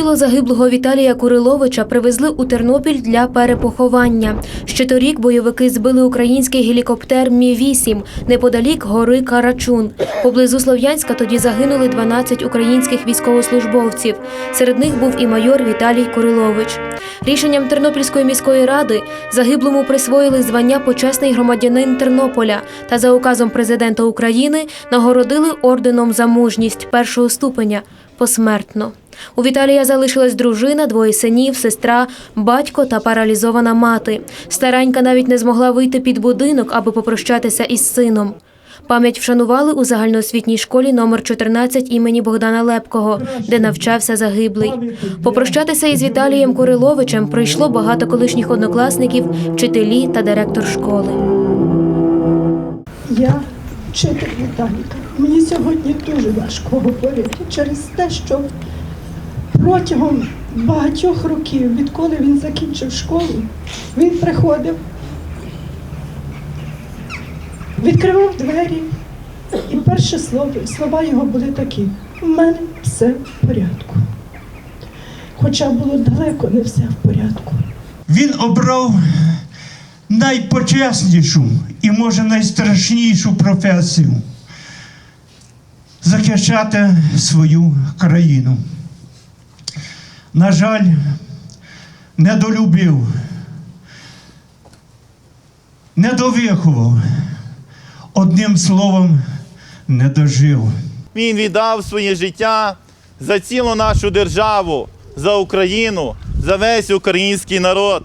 Тіло загиблого Віталія Куриловича привезли у Тернопіль для перепоховання. Ще торік бойовики збили український гелікоптер Мі-8 неподалік гори Карачун. Поблизу Слов'янська тоді загинули 12 українських військовослужбовців. Серед них був і майор Віталій Курилович. Рішенням Тернопільської міської ради загиблому присвоїли звання почесний громадянин Тернополя та за указом президента України нагородили орденом за мужність першого ступеня посмертно. У Віталія залишилась дружина, двоє синів, сестра, батько та паралізована мати. Старенька навіть не змогла вийти під будинок, аби попрощатися із сином. Пам'ять вшанували у загальноосвітній школі номер 14 імені Богдана Лепкого, де навчався загиблий. Попрощатися із Віталієм Куриловичем прийшло багато колишніх однокласників, вчителі та директор школи. Я вчитель Віталіка. Мені сьогодні дуже важко говорити через те, що протягом багатьох років, відколи він закінчив школу, він приходив, відкривав двері, і слово, слова його були такі: у мене все в порядку. Хоча було далеко не все в порядку. Він обрав найпочеснішу і, може, найстрашнішу професію захищати свою країну. На жаль, недолюбив, недовиховав, одним словом, не дожив. Він віддав своє життя за цілу нашу державу, за Україну, за весь український народ.